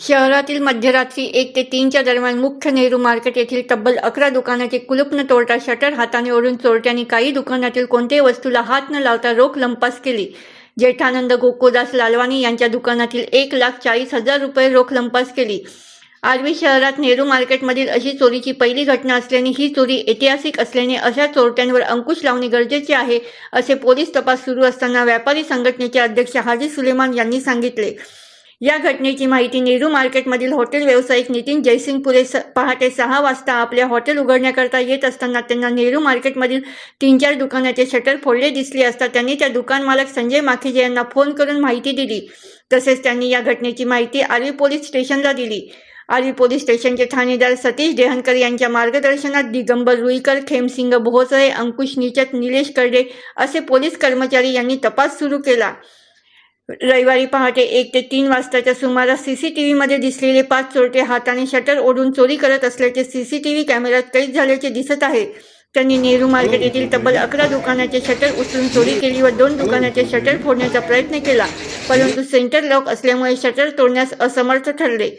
शहरातील मध्यरात्री एक ते तीनच्या दरम्यान मुख्य नेहरू मार्केट येथील तब्बल अकरा दुकानाचे कुलूप न तोडता शटर हाताने ओढून चोरट्यांनी काही दुकानातील कोणत्याही वस्तूला हात न लावता रोख लंपास केली. जेठानंद गोकुळदास लालवानी यांच्या दुकानातील एक लाख चाळीस हजार रुपये रोख लंपास केली. आर्वी शहरात नेहरू मार्केटमधील अशी चोरीची पहिली घटना असल्याने ही चोरी ऐतिहासिक असल्याने अशा चोरट्यांवर अंकुश लावणे गरजेचे आहे असे पोलीस तपास सुरू असताना व्यापारी संघटनेचे अध्यक्ष हाजी सुलेमान यांनी सांगितले. या घटनेची माहिती नेहरू मार्केटमधील हॉटेल व्यावसायिक नितीन जयसिंगपुरे स पहाटे सहा वाजता आपल्या हॉटेल उघडण्याकरता येत असताना त्यांना नेहरू मार्केटमधील तीन चार दुकानाचे शटर फोडले दिसले असता त्यांनी त्या दुकान मालक संजय माखीजे यांना फोन करून माहिती दिली. तसेच त्यांनी या घटनेची माहिती आर्वी पोलीस स्टेशनला दिली. आर्वी पोलीस स्टेशनचे ठाणेदार सतीश देहनकर यांच्या मार्गदर्शनात दिगंबर रुईकर खेमसिंग भोसळे अंकुश निचत निलेश कर्डे असे पोलीस कर्मचारी यांनी तपास सुरू केला. रविवारी पहाटे एक ते तीन वाजताच्या सुमारास सीसीटीव्हीमध्ये दिसलेले पाच चोरटे हाताने शटर ओढून चोरी करत असल्याचे सीसीटीव्ही कॅमेऱ्यात कैद झाल्याचे दिसत आहे. त्यांनी नेहरू मार्केट येथील तब्बल अकरा दुकानाचे शटर उचलून चोरी केली व दोन दुकानाचे शटर फोडण्याचा प्रयत्न केला. परंतु सेंटर लॉक असल्यामुळे शटर तोडण्यास असमर्थ ठरले.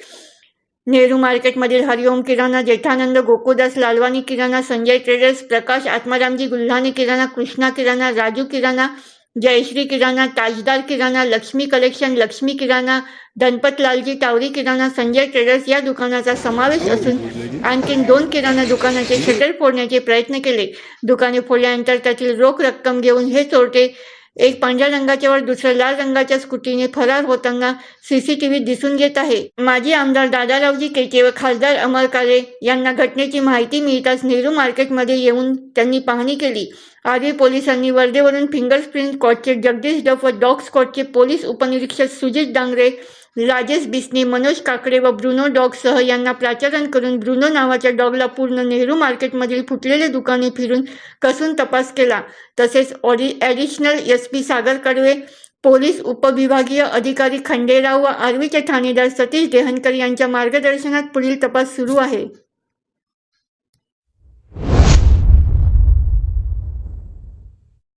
नेहरू मार्केटमधील Hariom Kirana Jethanand Gokudas Lalwani Kirana Sanjay traders Prakash Atmaramji Gulhane Kirana Krishna Kirana Raju Kirana Jayashree Kirana Tajdar Kirana Lakshmi collection Lakshmi Kirana Dhanpatlalji Tawari Kirana Sanjay traders या दुकानाचा समावेश असून आणखीन दोन किराणा दुकानाचे शटर फोडण्याचे प्रयत्न केले. दुकाने फोडल्यानंतर त्यातील रोख रक्कम घेऊन हे चोरटे एक पांढऱ्या रंगाच्या वर दुसऱ्या लाल रंगाच्या स्कूटीने फरार होताना सीसीटीव्हीत दिसून येत आहे. माजी आमदार दादारावजी केके व खासदार अमर काळे यांना घटनेची माहिती मिळताच नेहरू मार्केटमध्ये येऊन त्यांनी पाहणी केली. आर्वी पोलिसांनी वर्धेवरून फिंगरप्रिंट स्कॉटचे जगदीश डफ व डॉग स्कॉटचे पोलीस उपनिरीक्षक सुजित डांगरे राजेश बिस्ने मनोज काकडे व ब्रुनो डॉगसह यांना प्राचारण करून ब्रुनो नावाच्या डॉगला पूर्ण नेहरू मार्केटमधील फुटलेले दुकाने फिरून कसून तपास केला. तसेच Audi additional S P Sagar Kadve police उपविभागीय अधिकारी खंडेराव व आर्वीचे ठाणेदार सतीश देहनकर यांच्या मार्गदर्शनात पुढील तपास सुरू आहे.